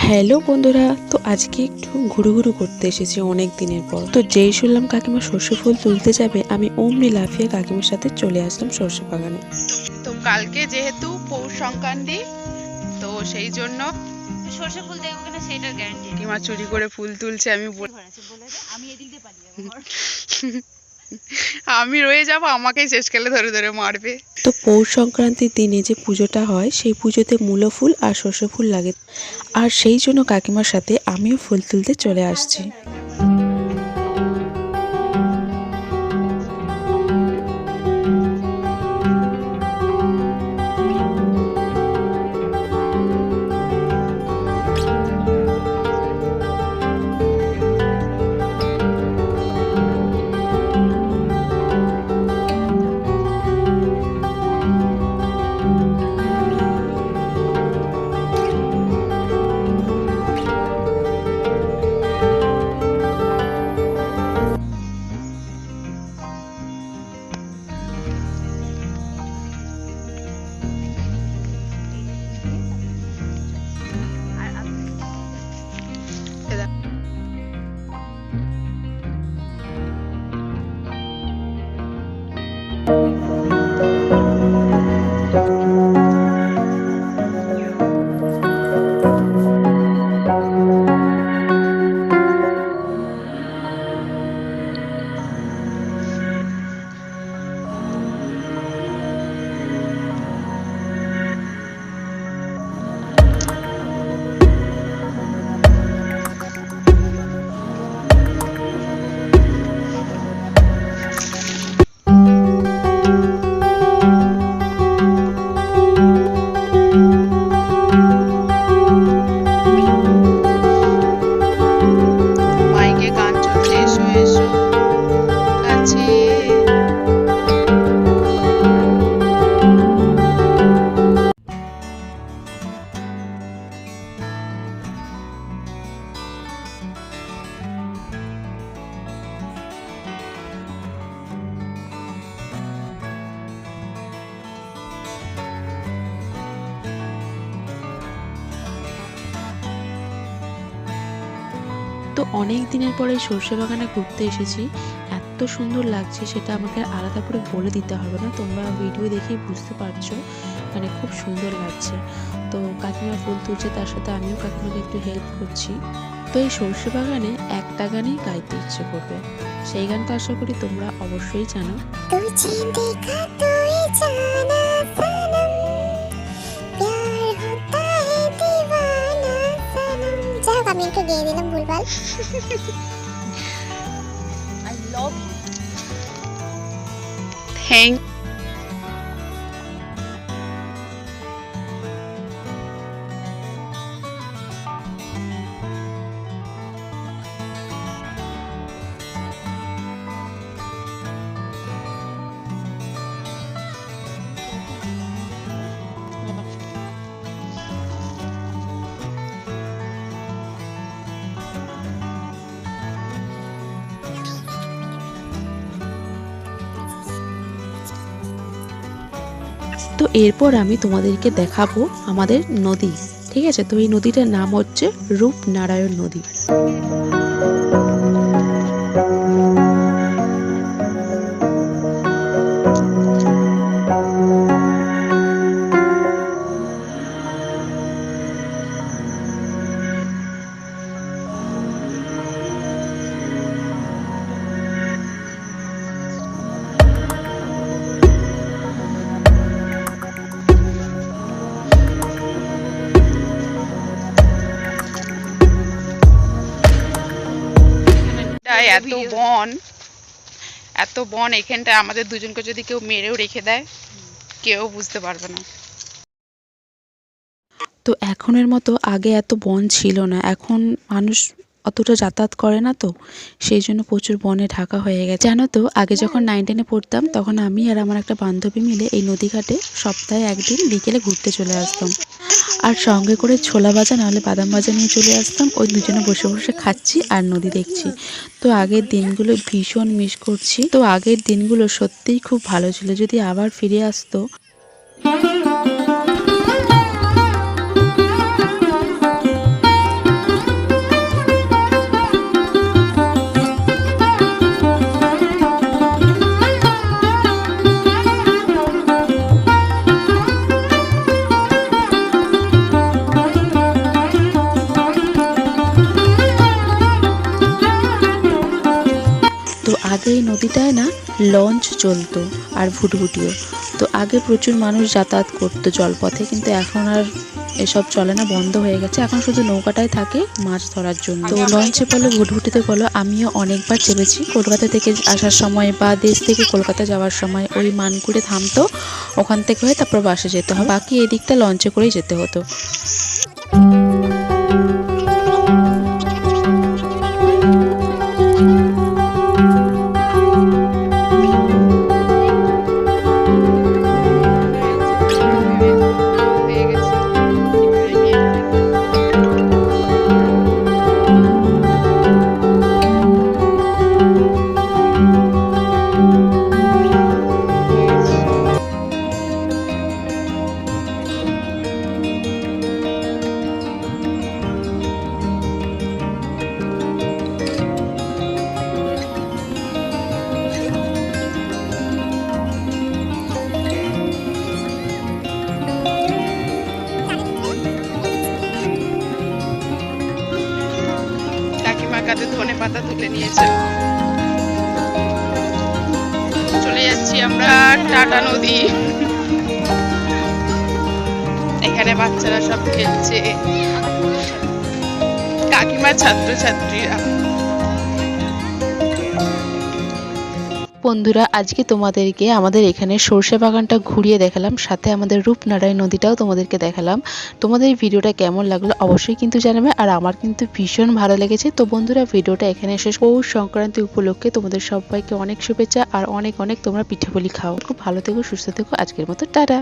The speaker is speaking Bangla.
হ্যালো বন্ধুরা তো আজকে একটু ঘুরু ঘুরু করতে এসেছি অনেক দিনের পর। তো যেই শুনলাম কাকিমা সর্ষে ফুল তুলতে যাবে আমি অমনি লাফিয়ে কাকিমার সাথে চলে আসলাম সর্ষে বাগানে। তো কালকে যেহেতু পৌষ সংক্রান্তি তো সেই জন্য সর্ষে ফুল দেখব কিনা সেটার গ্যারান্টি কিমা চুরি করে ফুল তুলছে আমি বল- আছে বলে দে, আমি এদিক দিয়ে পালিয়ে যাব। আমি রয়ে যাব, আমাকেই শেষকালে ধরে ধরে মারবে। তো পৌষ সংক্রান্তির দিনে যে পুজোটা হয়, সেই পুজোতে মূলো ফুল আর শস্য ফুল লাগে। আর সেই জন্য কাকিমার সাথে আমিও ফুল তুলতে চলে আসছি। অনেক দিনের পরে সর্ষে বাগানে ঘুরতে এসেছি। এত সুন্দর লাগছে সেটা আমাকে আলাদা করে বলে দিতে হবে না। তোমরা ভিডিও দেখেই বুঝতে পারছ। মানে খুব সুন্দর লাগছে। তো কাকিমা ফুল তুলছে, তার সাথে আমিও কাকিমাকে একটু হেল্প করছি। তো এই সর্ষে বাগানে একটা গানেই গাইতে ইচ্ছে করবে। সেই গানটা আশা করি তোমরা অবশ্যই জানো। আমি একটু গেয়ে দিলাম ভুলভাল। আই লাভ ইউ থ্যাংক তো এরপর আমি তোমাদেরকে দেখাবো আমাদের নদী, ঠিক আছে? তো এই নদীটার নাম হচ্ছে রূপনারায়ণ নদী। এত বন এত বন এখানটায় আমাদের দুজনকে যদি কেউ মেরেও রেখে দেয় কেউ বুঝতে পারবে না। তো এখনের মতো আগে এত বন ছিল না এখন মানুষ অতটা যাতায়াত করে না তো সেই জন্য প্রচুর বনে ঢাকা হয়ে গেছে। জানো তো আগে যখন নাইন টেনে পড়তাম তখন আমি আর আমার একটা বান্ধবী মিলে এই নদীঘাটে সপ্তাহে একদিন বিকেলে ঘুরতে চলে আসতাম। আর সঙ্গে করে ছোলা ভাজা, নাহলে বাদাম ভাজা নিয়ে চলে আসতাম। ওই দুজনে বসে বসে খাচ্ছি আর নদী দেখছি। তো আগের দিনগুলো ভীষণ মিস করছি। তো আগের দিনগুলো সত্যিই খুব ভালো ছিল। যদি আবার ফিরে আসতো। এই নদীটায় না লঞ্চ চলতো আর ভুটভুটিও। তো আগে প্রচুর মানুষ যাতায়াত করতো জলপথে কিন্তু এখন আর এসব চলে না বন্ধ হয়ে গেছে। এখন শুধু নৌকাটাই থাকে মাছ ধরার জন্য। তো লঞ্চে বলো ভুটভুটিতে বলো আমিও অনেকবার চেপেছি। কলকাতা থেকে আসার সময় বা দেশ থেকে কলকাতা যাওয়ার সময় ওই মানকুড়ে থামতো। ওখান থেকে হয়ে তারপর বাসে যেতে হয়। বাকি এদিকটা লঞ্চে করেই যেতে হতো। কাছে ধনে পাতা তুলে নিয়েছে। চলে যাচ্ছি আমরা টাটা নদী। এখানে বাচ্চারা সব খেলছে। কাকিমার ছাত্রছাত্রীরা। বন্ধুরা, আজকে তোমাদেরকে আমাদের এখানে সর্ষে বাগানটা ঘুরিয়ে দেখালাম, সাথে আমাদের রূপনারায়ণ নদীটাও তোমাদেরকে দেখালাম। তোমাদের ভিডিওটা কেমন লাগল অবশ্যই কিন্তু জানাবে, আর আমার কিন্তু ভীষণ ভালো লেগেছে। তো বন্ধুরা, ভিডিওটা এখানে এসে পৌষ সংক্রান্তি উপলক্ষে তোমাদের সবাইকে অনেক শুভেচ্ছা, আর অনেক অনেক তোমরা পিঠে পুলি খাও। খুব ভালো থেকো, সুস্থ থেকো। আজকের মতো, টাটা!